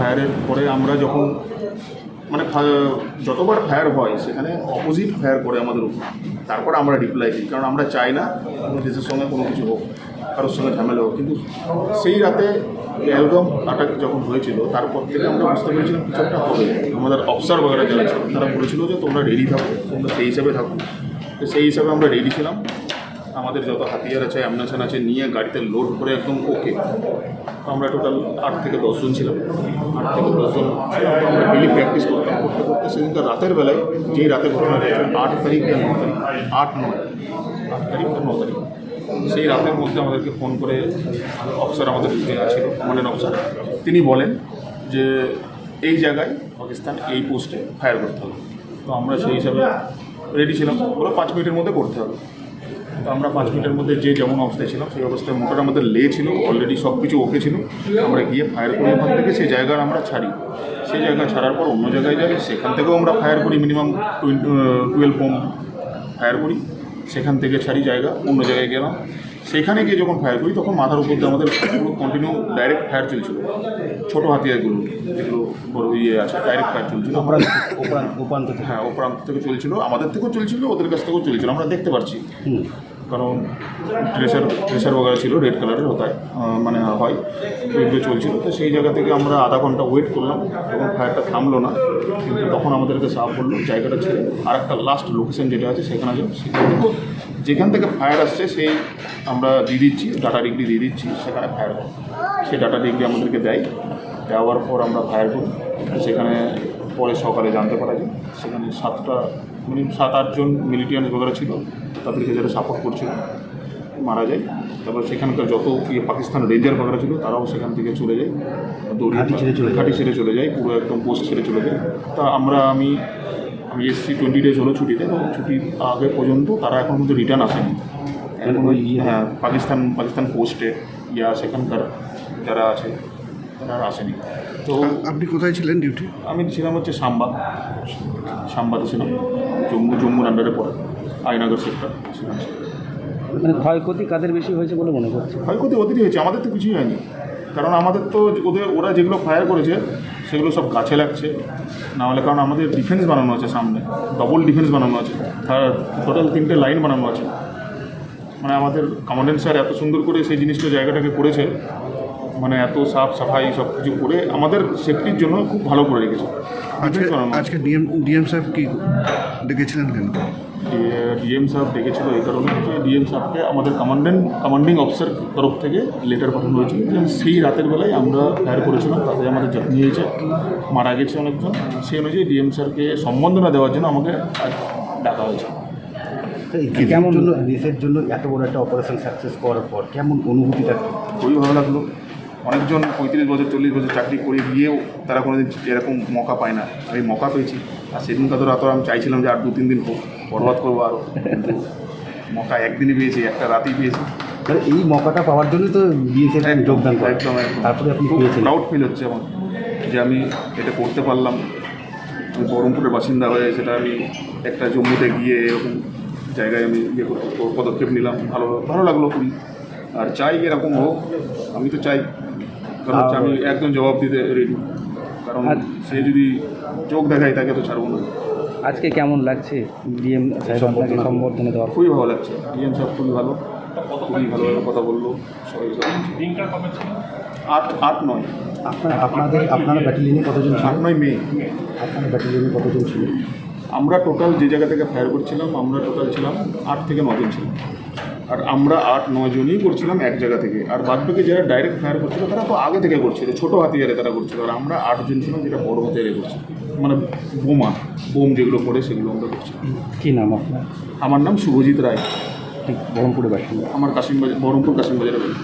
ফায়ারের পরে আমরা যখন মানে যতবার ফায়ার হয়, সেখানে অপোজিট ফায়ার করে আমাদের উপর। তারপর আমরা রিপ্লাই দিই, কারণ আমরা চাই না দেশের সঙ্গে কোনো কিছু হোক, কারোর সঙ্গে ঝামেলা হোক। কিন্তু সেই রাতে অ্যালবাম আটাক যখন হয়েছিল, তারপর থেকে আমরা বুঝতে পেরেছিলাম কিছু একটা হবে। আমাদের অফিসার বগেরা যারা ছিল, তারা বলেছিল যে তোমরা রেডি থাকো, তোমরা সেই হিসাবে থাকো। তো সেই হিসাবে আমরা রেডি ছিলাম। আমাদের যত হাতিয়ার আছে অ্যামনেশন আছে, নিয়ে গাড়িতে লোড করে একদম ওকে আমরা টোটাল আট থেকে দশজন ছিলাম। আট থেকে দশজন আমরা ডেলি প্র্যাকটিস করতাম, করতে করতে সেদিনকার রাতের বেলায় যেই রাতে ঘটনা হয়েছে আট তারিখ আর ন তারিখ, আট, নয়, আট তারিখ আর ন তারিখ। সেই রাতের মধ্যে আমাদেরকে ফোন করে অফিসার আমাদের ছিল কমান্ডেন্ট অফিসার তিনি বলেন যে, এই জায়গায় পাকিস্তান এই পোস্টে ফায়ার করতে হবে। তো আমরা সেই হিসাবে রেডি ছিলাম। ওরা পাঁচ মিনিটের মধ্যে করতে হবে। তো আমরা পাঁচ মিনিটের মধ্যে যে যেমন অবস্থায় ছিলাম সেই অবস্থায় মোটর আমাদের লে ছিল অলরেডি সব কিছু ওকে ছিল। আমরা গিয়ে ফায়ার করি ওখান থেকে সেই জায়গার আমরা ছাড়ি। সেই জায়গা ছাড়ার পর অন্য জায়গায় যাই সেখান থেকেও আমরা ফায়ার করি মিনিমাম টুয়েলভ বোম ফায়ার করি। সেখান থেকে ছাড়ি জায়গা অন্য জায়গায় গেলাম। সেখানে গিয়ে যখন ফায়ার করি তখন মাথার উপর দিয়ে আমাদের পুরো কন্টিনিউ ডাইরেক্ট ফায়ার চলছিল। ছোটো হাতিয়ারগুলো যেগুলো বড় ইয়ে আছে ডাইরেক্ট ফায়ার চলছিল। থেকে হ্যাঁ ও প্রান্ত থেকে চলছিল। আমাদের থেকেও চলছিল ওদের কাছ থেকেও চলছিল। আমরা দেখতে পাচ্ছি হুম। কারণ ট্রেসার ট্রেসার বগারা ছিল রেড কালারের হতায় মানে হয় ওইগুলো চলছিল। তো সেই জায়গা থেকে আমরা আধা ঘণ্টা ওয়েট করলাম, তখন ফায়ারটা থামলো না, কিন্তু তখন আমাদেরকে সাফ করল জায়গাটা ছেড়ে আর একটা লাস্ট লোকেশন যেটা আছে, সেখানে যাও। সেখান থেকেও যেখান থেকে ফায়ার আসছে সেই আমরা দিয়ে দিচ্ছি ডাটা ডিগ্রি দিয়ে দিচ্ছি, সেখানে ফায়ার সেই ডাটা ডিগ্রি আমাদেরকে দেয়। দেওয়ার পর আমরা ফায়ার করি, সেখানে পরে সকালে জানতে পারা যায়। সেখানে সাতটা মানে সাত আটজন মিলিটিয়ান্স বগেরা ছিল তাদেরকে যারা সাপোর্ট করছিল মারা যায়। তারপর সেখানকার যত ইয়ে পাকিস্তান রেঞ্জার বগেরা ছিল তারাও সেখান থেকে চলে যায়। দৌড়িয়ে ঘাঁটি ছেড়ে চলে যায়। ছেড়ে চলে যায় পুরো একদম পোস্ট ছেড়ে চলে যায়। তা আমরা আমি আমি এসছি টোয়েন্টি ডেজ হলো ছুটিতে তো ছুটির আগে পর্যন্ত তারা এখন কিন্তু রিটার্ন আসেনি। এখন ওই হ্যাঁ পাকিস্তান পাকিস্তান পোস্টে ইয়া সেখানকার যারা আছে তারা আর আসেনি। তো আপনি কোথায় ছিলেন ডিউটি আমি ছিলাম হচ্ছে সাম্বা। সাম্বাতে ছিলাম। জম্মু জম্মুর আন্ডারে পড়ে। আইনগর সেক্টর ছিলাম। মানে ক্ষয়ক্ষতি কাদের বেশি হয়েছে বলে মনে করছে ক্ষয়ক্ষতি ওদেরই হয়েছে আমাদের তো কিছুই হয়নি। কারণ আমাদের তো ওদের ওরা যেগুলো ফায়ার করেছে সেগুলো সব গাছে লাগছে। না হলে কারণ আমাদের ডিফেন্স বানানো আছে সামনে। ডবল ডিফেন্স বানানো আছে। তার টোটাল তিনটে লাইন বানানো আছে। মানে আমাদের কমান্ডেন্ট স্যার এত সুন্দর করে সেই জিনিসটা জায়গাটাকে করেছে মানে এত সাফ সাফাই সব কিছু করে আমাদের সেফটির জন্য খুব ভালো করে রেখেছে। আজকে ডিএম ডিএম সাহেব কি ডেকেছিলেন কেন? ডিএম সাহেব ডেকেছিল এই কারণে যে ডিএম সাহেবকে আমাদের কমান্ডেন্ট কমান্ডিং অফিসার তরফ থেকে লেটার পাঠানো হয়েছিল। সেই রাতের বেলায় আমরা ফায়ার করেছিলাম তাতে আমাদের জখমি হয়েছে মারা গেছে অনেকজন। সেই অনুযায়ী ডিএম স্যারকে সম্বর্ধনা দেওয়ার জন্য আমাকে আজ ডাকা হয়েছে। কেমন দেশের জন্য এত বড় একটা অপারেশন সাকসেস করার পর কেমন অনুভূতিটা? খুবই ভালো লাগল। অনেকজন পঁয়ত্রিশ বছর চল্লিশ বছর চাকরি করে গিয়েও তারা কোনোদিন এরকম মকা পায় না। আমি মকা পেয়েছি। আর সেদিনকার তো রাত আমি চাইছিলাম যে আর দু তিন দিন হোক বরবাদ করব আরও কিন্তু মকা একদিনই পেয়েছি একটা রাতেই পেয়েছি। এই মকাটা পাওয়ার জন্য তো বিএসএফ যোগদান একদম তারপরে আপনি পেয়েছেন। প্রাউড ফিল হচ্ছে আমার যে আমি এটা করতে পারলাম। আমি বহরমপুরের বাসিন্দা হয়ে সেটা আমি একটা জম্মুতে গিয়ে এরকম জায়গায় আমি ইয়ে পদক্ষেপ নিলাম। ভালো ভালো লাগল খুবই। আর চাই এরকম হোক আমি তো চাই। কারণ হচ্ছে আমি একদম জবাব দিতে রেডি কারণ সে যদি চোখ দেখায় তাকে তো ছাড়বো না। আজকে কেমন লাগছে ডিএম সম্বর্ধনা দেওয়ার? খুবই ভালো লাগছে। ডিএম সাহেব খুবই ভালো। খুবই ভালোভাবে কথা বলল। সবাই আট আট নয়। আপনার আপনাদের আপনারা ব্যাটালিয়নে কতজন আট নয় মে। আপনার ব্যাটালিয়নে কতজন ছিল আমরা টোটাল যে জায়গা থেকে ফায়ার করছিলাম আমরা টোটাল ছিলাম আট থেকে নজন ছিলাম। আর আমরা আট নয় জনই করছিলাম এক জায়গা থেকে। আর বাদ বাকি যারা ডাইরেক্ট ফায়ার করছিল তারা তো আগে থেকে করছিল ছোটো হাতিয়ারে তারা করছিল। আর আমরা আটজন ছিলাম যেটা বড় হাতিয়ারে করছি। মানে বোমা বোম যেগুলো পড়ে সেগুলো আমরা করছি। কী নাম আপনার? আমার নাম শুভজিৎ রায়। ঠিক বহরমপুরে বাসিন্দা। আমার কাশিমবাজার বহরমপুর কাশিমবাজারে বাড়ি